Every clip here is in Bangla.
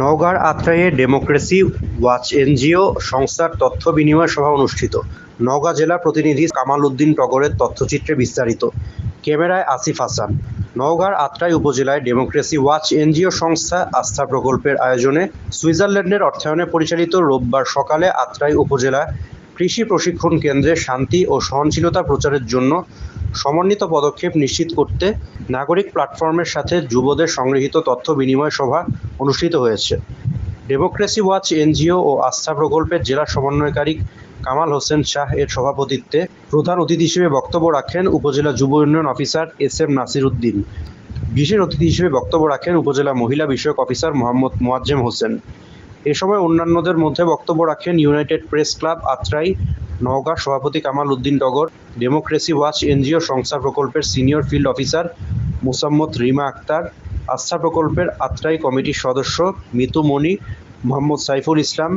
নওগাঁর আত্রাইয়ে ডেমোক্রেসি ওয়াচ এনজিও সংস্থার তথ্য বিনিময় সভা অনুষ্ঠিত। নওগাঁ জেলা প্রতিনিধি কামাল উদ্দিন টগরের তথ্যচিত্রে বিস্তারিত। ক্যামেরায় আসিফ হাসান। নওগাঁর আত্রাই উপজেলায় ডেমোক্রেসি ওয়াচ এনজিও সংস্থা আস্থা প্রকল্পের আয়োজনে সুইজারল্যান্ডের অর্থায়নে পরিচালিত রোববার সকালে আত্রাই উপজেলা কৃষি প্রশিক্ষণ কেন্দ্রে শান্তি ও সহনশীলতা প্রচারের জন্য সমন্বিত পদক্ষেপ নিশ্চিত করতে নাগরিক প্ল্যাটফর্মের সাথে যুবদের সংগৃহীত তথ্য বিনিময় সভা অনুষ্ঠিত হয়েছে। ডেমোক্রেসি ওয়াচ এনজিও ও আস্থা প্রকল্পের জেলা সমন্বয়কারী কামাল হোসেন শাহ এর সভাপতিত্বে প্রধান অতিথি হিসেবে বক্তব্য রাখেন উপজেলা যুব উন্নয়ন officer S M Nasir Uddin বিশেষ অতিথি হিসেবে বক্তব্য রাখেন উপজেলা মহিলা বিষয়ক অফিসার মোহাম্মদ মোয়াজ্জেম হোসেন। এ সময় অন্যান্যদের মধ্যে বক্তব্য রাখেন united press club Atrai Naogaon সভাপতি Kamal Uddin Tagar democracy watch NGO সংস্থা প্রকল্পের senior field officer Musammat Rima Akter আস্থা প্রকল্পের আত্রাই কমিটির সদস্য মিতু মণি মোহাম্মদ সাইফুল ইসলাম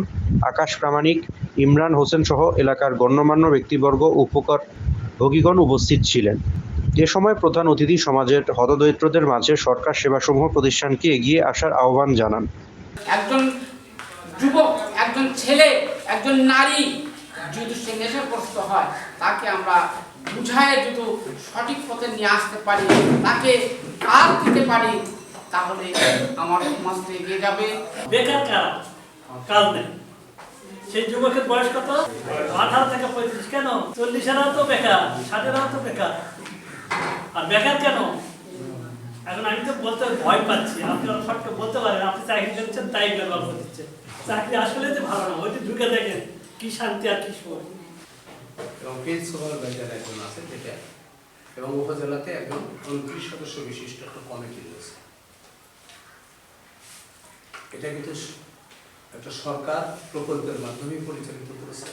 আকাশ প্রামাণিক ইমরান হোসেন সহ এলাকার গণ্যমান্য ব্যক্তিবর্গ, উপকার ভোগীগণ উপস্থিত ছিলেন। এ সময় প্রধান অতিথি সমাজের হতদরিদ্রদের মাঝে সরকার সেবাসমূহ প্রতিষ্ঠানকে এগিয়ে আসার আহ্বান জানান। একজন যুবক, একজন ছেলে, একজন নারী যদি সে নেশাগ্রস্ত হয়, তাকে আমরা বুঝায় যদি সঠিক পথে নিয়ে আসতে পারি, তাকে কাজ দিতে পারি, তাহলে আমার সমাজটা এগিয়ে যাবে। বেকার কারা? কাজ নেই। সেই যুবকের বয়স কত? আঠারো থেকে পঁয়ত্রিশ। কেন? চল্লিশ চল্লিশেরাও তো বেকার ষাটেরাও তো বেকার। আর বেকার কেন? এখন আমি তো বলতে ভয় পাচ্ছি। আপনি ফটকে বলতে পারেন আপনি চাকরি করছেন, তাই গল্প দিচ্ছেন। চাকরি আসলে যে ভালো না ওইটি ঢুকে দেখেন। কি শান্তি আর কি এবং প্রিন্সিপাল সুপারভাইজার একজন আছে, যেটা এবং উপজেলাতে একজন উনত্রিশ সদস্য বিশিষ্ট একটা কমিটি রয়েছে। এটা কিন্তু একটা সরকার প্রকল্পের মাধ্যমে পরিচালিত করেছে।